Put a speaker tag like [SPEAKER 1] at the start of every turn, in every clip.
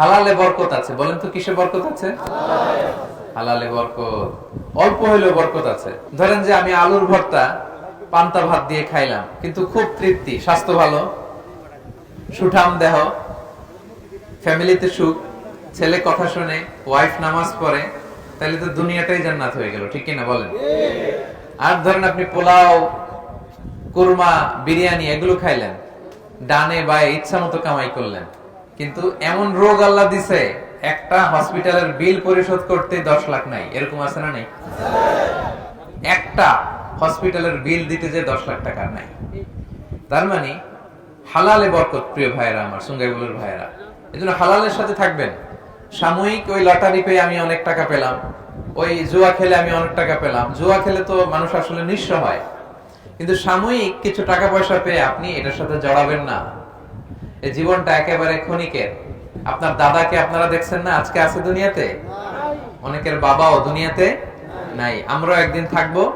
[SPEAKER 1] হালালে বরকত আছে, বলেন তো কিসে বরকত আছে? হালালে বরকত। অল্প হইলেও বরকত আছে। ধরেন যে আমি আলুর ভর্তা, পান্তা ভাত দিয়ে খাইলাম, কিন্তু খুব তৃপ্তি, স্বাস্থ্য ভালো, সুঠাম দেহ, ফ্যামিলিতে সুখ, ছেলে কথা শুনে, ওয়াইফ নামাজ পড়ে, তাহলে তো দুনিয়াটাই জান্নাত হয়ে গেল, ঠিক কিনা বলেন? আর ধরেন আপনি পোলাও, কুরমা, বিরিয়ানি, এগুলো খাইলেন, ডানে বায়ে ইচ্ছা মতো কামাই করলেন কিন্তু এমন রোগ আল্লাহ দিছে, একটা হসপিটালের বিল পরিশোধ করতে দশ লাখ নাই। এরকম আছে না নেই? একটা হসপিটালের বিল দিতে যে দশ লাখ টাকা নাই। তার মানে হালালে বরকত, প্রিয় ভাইয়েরা আমার, সুঙ্গাইবুলের ভাইয়েরা। এই জন্য হালালের সাথে থাকবেন। সাময়িক ওই লটারি পেয়ে আমি অনেক টাকা পেলাম। ওই জুয়া খেলে আমি অনেক টাকা পেলাম। জুয়া খেলে তো মানুষ আসলে নিঃস্ব হয়। কিন্তু সাময়িক কিছু টাকা পয়সা পেয়ে আপনি এটার সাথে জড়াবেন না। জীবনটা একেবারে ক্ষণিকের। আপনার দাদাকে আপনারা দেখছেন না? আজকে আছে দুনিয়াতে? অনেকের বাবাও দুনিয়াতে নাই। আমরাও একদিন থাকব?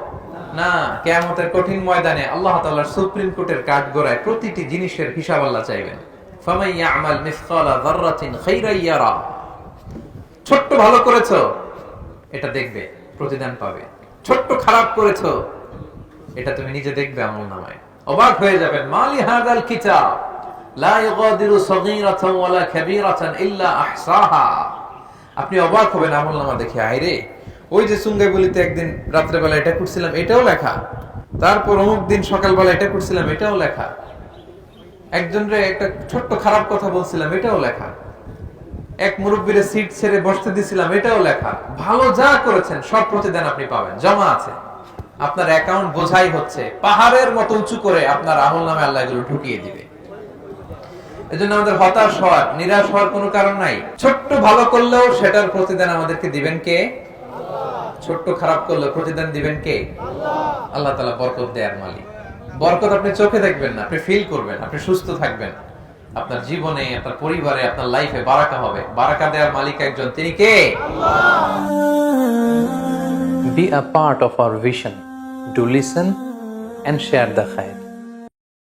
[SPEAKER 1] না, কেয়ামতের কঠিন ময়দানে আল্লাহ তাআলার সুপ্রিম কোর্টের কাঠ গোড়ায় প্রতিটি জিনিসের হিসাব আল্লাহ চাইবেন। ছোট্ট ভালো করেছ, এটা দেখবে, প্রতিদান পাবে। ছোট্ট খারাপ করেছ, এটা তুমি নিজে দেখবে আমল নামায়। অবাক হয়ে যাবেন, মালি হাদাল আপনি অবাক হবেন আমল নামা দেখে, আইরে, ওই যে সুঙ্গাই বলিতে একদিন রাত্রেবেলা এটা করছিলাম, এটাও লেখা। তারপর অমুক দিন সকালবেলা এটা করছিলাম, এটাও লেখা। একজনরে একটা ছোট্ট খারাপ কথা বলছিলাম, এটাও লেখা। এক মুরব্বীরে সিট ছেড়ে বসতে দিছিলাম, এটাও লেখা। ভালো যা করেছেন, সব প্রতিদান আপনি পাবেন, জমা আছে। আপনার অ্যাকাউন্ট বোঝাই হচ্ছে, পাহাড়ের মতো উঁচু করে আপনার আমল নামে আল্লাহ এগুলো ঢুকিয়ে দিবে। এজন্য আমাদের হতাশ হওয়ার নিরাশ হওয়ার কোনো কারণ নাই। ছোট্ট ভালো করলেও সেটার প্রতিদান আমাদেরকে দিবেন কে? ছোট্ট খারাপ করলেও প্রতিদান দিবেন কে? আল্লাহ। তালা বরকত দেয়ার মালিক। বরকত আপনি চোখে দেখবেন না আপনি ফিল করবেন আপনি সুস্থ থাকবেন। আপনার জীবনে আপনার পরিবারে আপনার লাইফে বারাকা হবে। বারাকা দেওয়ার মালিক একজন তিনি কে?
[SPEAKER 2] Be a part of our vision. Do listen and share the khair.